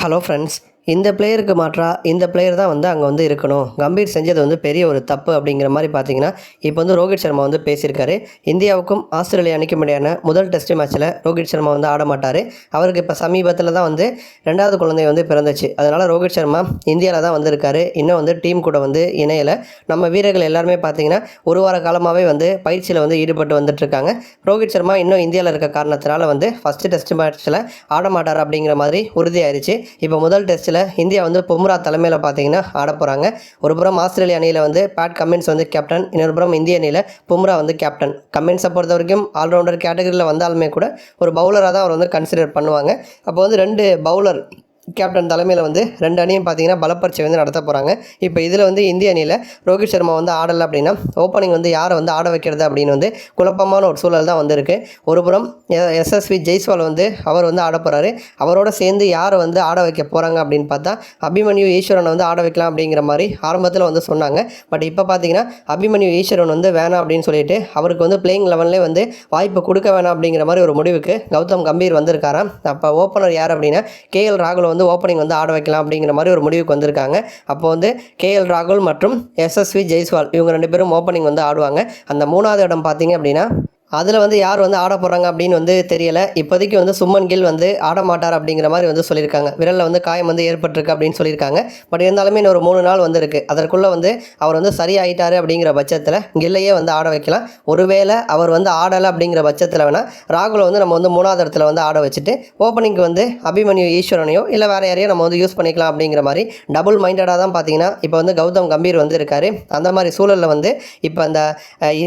Hello friends இந்த பிளேயருக்கு மாற்றா இந்த பிளேயர் தான் வந்து அங்கே வந்து இருக்கணும். கம்பீர் செஞ்சது வந்து பெரிய ஒரு தப்பு அப்படிங்கிற மாதிரி பார்த்தீங்கன்னா இப்போ வந்து ரோஹித் சர்மா வந்து பேசியிருக்காரு. இந்தியாவுக்கும் ஆஸ்திரேலியா அணிக்கும் இடையான முதல் டெஸ்ட் மேட்ச்சில் ரோஹித் சர்மா வந்து ஆட மாட்டார். அவருக்கு இப்போ சமீபத்தில் தான் வந்து ரெண்டாவது குழந்தை வந்து பிறந்துச்சு. அதனால் ரோஹித் சர்மா இந்தியாவில் தான் வந்திருக்காரு. இன்னும் வந்து டீம் கூட வந்து இணையலை. நம்ம வீரர்கள் எல்லாருமே பார்த்தீங்கன்னா ஒரு வார காலமாகவே வந்து பயிற்சியில் வந்து ஈடுபட்டு வந்துட்டுருக்காங்க. ரோஹித் சர்மா இன்னும் இந்தியாவில் இருக்க காரணத்தினால வந்து ஃபஸ்ட்டு டெஸ்ட் மேட்ச்சில் ஆட மாட்டார் அப்படிங்கிற மாதிரி உறுதியாயிருச்சு. இப்போ முதல் டெஸ்ட்டில் இந்தியா வந்து பும்ரா தலைமையில் பார்த்தீங்கன்னா ஆட போகிறாங்க ஒரு புறம் ஆஸ்திரேலிய அணியில் வந்து பேட் கமின்ஸ் வந்து கேப்டன் இன்னொரு புறம் இந்திய அணியில் பும்ரா வந்து கேப்டன் கமின்ஸை பொறுத்த வரைக்கும் ஆல்ரவுண்டர் கேட்டகரியில் வந்தாலுமே கூட ஒரு பவுலராக தான் அவர் வந்து கன்சிடர் பண்ணுவாங்க. அப்போ வந்து ரெண்டு பவுலர் கேப்டன் தலைமையில் வந்து ரெண்டு அணியும் பார்த்தீங்கன்னா பலப்பரிச்சை வந்து நடத்த போகிறாங்க இப்போ இதில் வந்து இந்திய அணியில் ரோஹித் சர்மா வந்து ஆடலை அப்படின்னா ஓப்பனிங் வந்து யாரை வந்து ஆட வைக்கிறது அப்படின்னு வந்து குழப்பமான ஒரு சூழல் தான் வந்திருக்கு. ஒரு புறம் எஸ்எஸ்வி ஜெய்ஸ்வால் வந்து அவர் வந்து ஆட போகிறாரு அவரோட சேர்ந்து யாரை வந்து ஆட வைக்க போகிறாங்க அப்படின்னு பார்த்தா அபிமன்யு ஈஸ்வரனை வந்து ஆட வைக்கலாம் அப்படிங்கிற மாதிரி ஆரம்பத்தில் வந்து சொன்னாங்க. பட் இப்போ பார்த்தீங்கன்னா அபிமன்யு ஈஸ்வரன் வந்து வேணாம் அப்படின்னு சொல்லிட்டு அவருக்கு வந்து பிளேயிங் லெவன்லேயே வந்து வாய்ப்பு கொடுக்க வேணாம் அப்படிங்கிற மாதிரி ஒரு முடிவுக்கு கௌதம் கம்பீர் வந்திருக்காராம். அப்போ ஓப்பனர் யார் அப்படின்னா கேஎல் ராகுல் வந்து ஓப்பனிங் வந்து ஆட வைக்கலாம் அப்படிங்கிற மாதிரி ஒரு முடிவுக்கு வந்திருக்காங்க. அப்போ வந்து கேஎல் ராகுல் மற்றும் எஸ்எஸ்வி ஜெய்ஸ்வால் இவங்க ரெண்டு பேரும் ஓப்பனிங் வந்து ஆடுவாங்க. அந்த மூணாவது இடம் பார்த்தீங்க அப்படின்னா அதில் வந்து யார் வந்து ஆட போகிறாங்க அப்படின்னு வந்து தெரியலை. இப்போதைக்கு வந்து சும்மன் கில் வந்து ஆட மாட்டார் அப்படிங்கிற மாதிரி வந்து சொல்லியிருக்காங்க. விரலில் வந்து காயம் வந்து ஏற்பட்டிருக்கு அப்படின்னு சொல்லியிருக்காங்க. பட் இருந்தாலுமே இன்னும் ஒரு மூணு நாள் வந்து இருக்குது அதற்குள்ளே வந்து அவர் வந்து சரியாயிட்டார் அப்படிங்கிற பட்சத்தில் கில்லையே வந்து ஆட வைக்கலாம். ஒருவேளை அவர் வந்து ஆடலை அப்படிங்கிற பட்சத்தில் வேணால் ராகுலை வந்து நம்ம வந்து மூணாவது இடத்துல வந்து ஆட வச்சுட்டு ஓப்பனிங்க்கு வந்து அபிமன்யு ஈஸ்வரனையோ இல்லை வேறு யாரையோ நம்ம வந்து யூஸ் பண்ணிக்கலாம் அப்படிங்கிற மாதிரி டபுள் மைண்டடாக தான் பார்த்தீங்கன்னா இப்போ வந்து கௌதம் கம்பீர் வந்து இருக்கார். அந்த மாதிரி சூழலில் வந்து இப்போ அந்த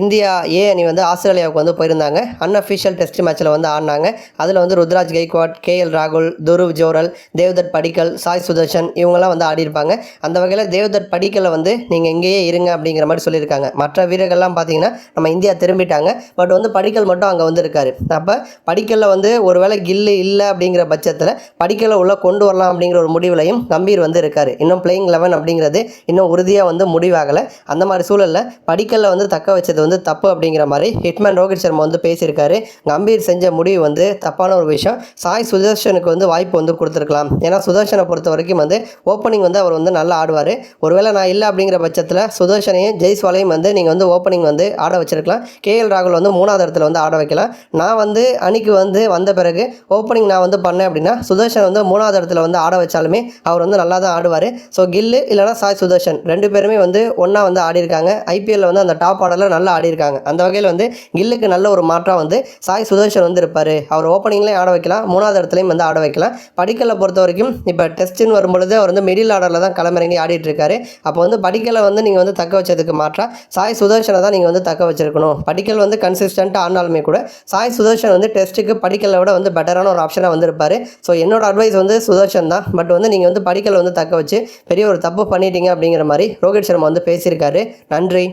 இந்தியா ஏ அணி வந்து ஆஸ்திரேலியாவுக்கு வந்து போயிருந்தாங்க. அன்அஃபிஷியல் டெஸ்ட் மேட்ச்சில் வந்து ஆடினாங்க. அதில் வந்து ருத்ராஜ் கெய்க்வாட் கேஎல் ராகுல் துருவ் ஜோரல் தேவ்தத் படிக்கல் சாய் சுதர்ஷன் இவங்கெல்லாம் வந்து ஆடிருப்பாங்க அந்த வகையில் தேவ்தத் படிக்கலை வந்து நீங்கள் இங்கேயே இருங்க அப்படிங்கிற மாதிரி சொல்லியிருக்காங்க. மற்ற வீரர்கள்லாம் பார்த்தீங்கன்னா நம்ம இந்தியா திரும்பிட்டாங்க. பட் வந்து படிக்கல் மட்டும் அங்கே வந்து இருக்காரு. அப்போ படிக்கலில் வந்து ஒருவேளை கில்லு இல்லை அப்படிங்கிற பட்சத்தில் படிக்கலை உள்ளே கொண்டு வரலாம் அப்படிங்கிற ஒரு முடிவுலையும் கம்பீர் வந்து இருக்காரு. இன்னும் பிளேயிங் லெவன் அப்படிங்கிறது இன்னும் உறுதியாக வந்து முடிவாகலை. அந்த மாதிரி சூழலில் படிக்கலில் வந்து தக்க வச்சது வந்து தப்பு அப்படிங்கிற மாதிரி ஹிட்மேன் ரோஹித் சர்மா வந்து பேசியிருக்காரு. கம்பீர் செஞ்ச முடிவு வந்து தப்பான ஒரு விஷயம். சாய் சுதர்ஷனுக்கு வந்து வாய்ப்பு வந்து கொடுத்துருக்கலாம். ஏன்னா சுதர்ஷனை பொறுத்த வரைக்கும் வந்து ஓப்பனிங் வந்து அவர் வந்து நல்லா ஆடுவார். ஒருவேளை நான் இல்லை அப்படிங்கிற பட்சத்தில் சுதர்ஷனையும் ஜெய்ஸ்வாலையும் வந்து நீங்கள் வந்து ஓப்பனிங் வந்து ஆட வச்சிருக்கலாம். கேஎல் ராகுல் வந்து மூணாவது இடத்துல வந்து ஆட வைக்கலாம். நான் வந்து அணிக்கு வந்து வந்த பிறகு ஓப்பனிங் நான் வந்து பண்ணேன் அப்படின்னா சுதர்ஷன் வந்து மூணாவது இடத்துல வந்து ஆட வச்சாலுமே அவர் வந்து நல்லா தான் ஆடுவார். ஸோ கில்லு இல்லைனா சாய் சுதர்ஷன். ரெண்டு பேருமே வந்து ஒன்றா வந்து ஆடிருக்காங்க ஐபிஎல்ல வந்து அந்த டாப் ஆர்டரில் நல்லா ஆடிருக்காங்க அந்த வகையில் வந்து கில்லுக்கு நல்ல ஒரு மாற்றம் வந்து சாய் சுதர்ஷன் வந்து இருப்பார் அவர் ஓப்பனிங்லேயும் ஆட வைக்கலாம் மூணாவது இடத்துலையும் வந்து ஆட வைக்கலாம். படிக்கலை பொறுத்த வரைக்கும் இப்போ டெஸ்ட்டுன்னு வரும்பொழுது அவர் வந்து மிடில் ஆர்டரில் தான் களமிறங்கி ஆடிட்டு இருக்காரு அப்போ வந்து படிக்கலை வந்து நீங்கள் வந்து தக்க வச்சதுக்கு மாற்றா சாய் சுதர்ஷனை தான் நீங்கள் வந்து தக்க வச்சிருக்கணும். படிக்கல் வந்து கன்சிஸ்டண்ட்டாக ஆனாலுமே கூட சாய் சுதர்ஷன் வந்து டெஸ்ட்டுக்கு படிக்கலை விட வந்து பெட்டரான ஒரு ஆப்ஷனாக வந்திருப்பார். ஸோ என்னோட அட்வைஸ் வந்து சுதர்ஷன் தான். பட் வந்து நீங்கள் வந்து படிக்கலை வந்து தக்க வச்சு பெரிய ஒரு தப்பு பண்ணிட்டீங்க அப்படிங்கிற மாதிரி ரோஹித் சர்மா வந்து பேசியிருக்காரு. நன்றி.